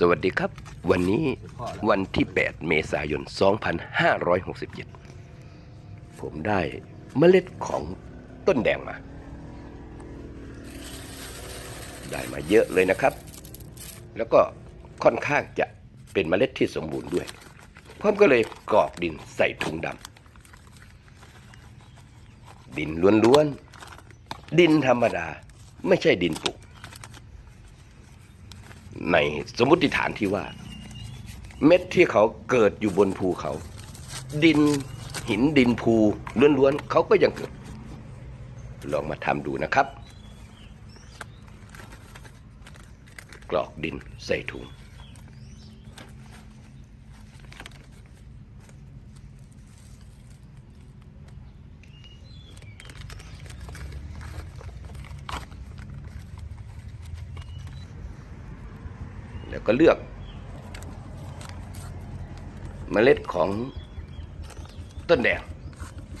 สวัสดีครับ วันนี้วันที่ 8 เมษายน 2567 ผมได้เมล็ดของต้นแดงมา ได้มาเยอะเลยนะครับ แล้วก็ค่อนข้างจะเป็นเมล็ดที่สมบูรณ์ด้วยผมก็เลยกรอกดินใส่ถุงดำดินล้วนๆดินธรรมดา ไม่ใช่ดินปลูก ในสมมติฐานที่ว่า เม็ดที่เขาเกิดอยู่บนภูเขา ดินหินดินภูล้วนๆเขาก็ยังเกิด ลองมาทำดูนะครับ กรอกดินใส่ถุง ก็เลือกเมล็ดของต้นแดง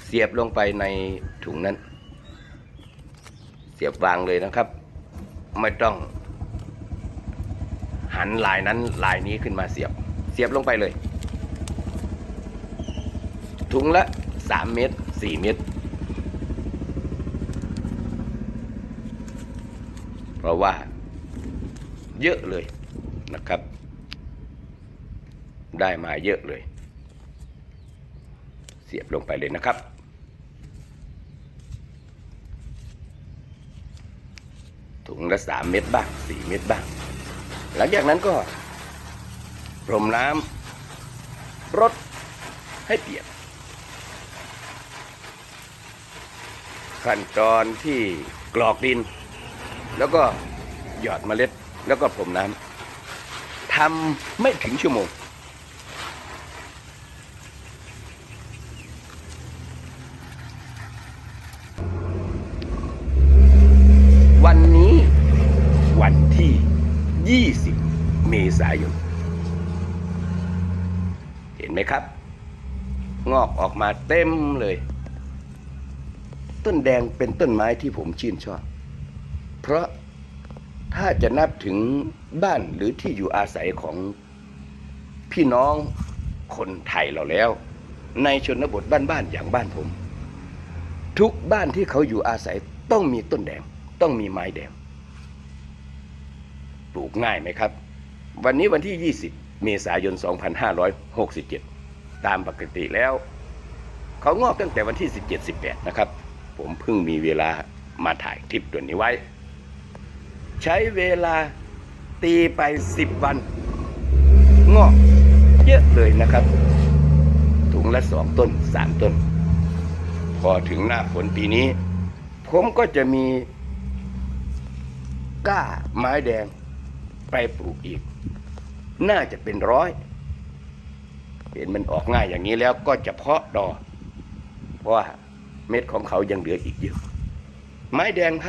เสียบลงไปในถุงนั้น เสียบวางเลยนะครับ ไม่ต้องหันลายนั้นลายนี้ขึ้นมาเสียบ เสียบลงไปเลย ถุงละสามเม็ดสี่เม็ดเพราะว่าเยอะเลย นะครับ ได้มาเยอะเลย เสียบลงไปเลยนะครับ ถุงละสามเม็ดบ้างสี่เม็ดบ้าง หลังจากนั้นก็พรมน้ำรดให้เปียกขั้นตอนที่กรอกดิน แล้วก็หยอดเมล็ด แล้วก็พรมน้ำ ทำไม่ถึงชั่วโมง วันนี้วันที่ 20 เมษายน เห็นไหมครับ งอกออกมาเต็มเลย ต้นแดงเป็นต้นไม้ที่ผมชื่นชอบ เพราะ ถ้าจะนับถึงบ้านหรือที่อยู่อาศัยของพี่น้องคนไทยเราแล้ว ในชนบทบ้านๆอย่างบ้านผม ทุกบ้านที่เขาอยู่อาศัยต้องมีต้นแดง ต้องมีไม้แดงปลูกง่ายไหมครับ วันนี้วันที่ 20 เมษายน 2567 ตามปกติแล้ว เขางอกตั้งแต่วันที่ 17-18 นะครับ ผมเพิ่งมีเวลามาถ่ายคลิปตัวนี้ไว้ ใช้เวลาตีไป 10 วัน งอกเยอะเลยนะครับ ถุงละสองต้นสามต้น พอถึงหน้าฝนปีนี้ ผมก็จะมีก้าไม้แดงไปปลูกอีก น่าจะเป็นร้อย เห็นมันออกง่ายอย่างนี้แล้วก็จะเพาะดอกเพราะว่าเม็ดของเขายังเหลืออีกเยอะ ไม้แดงครับ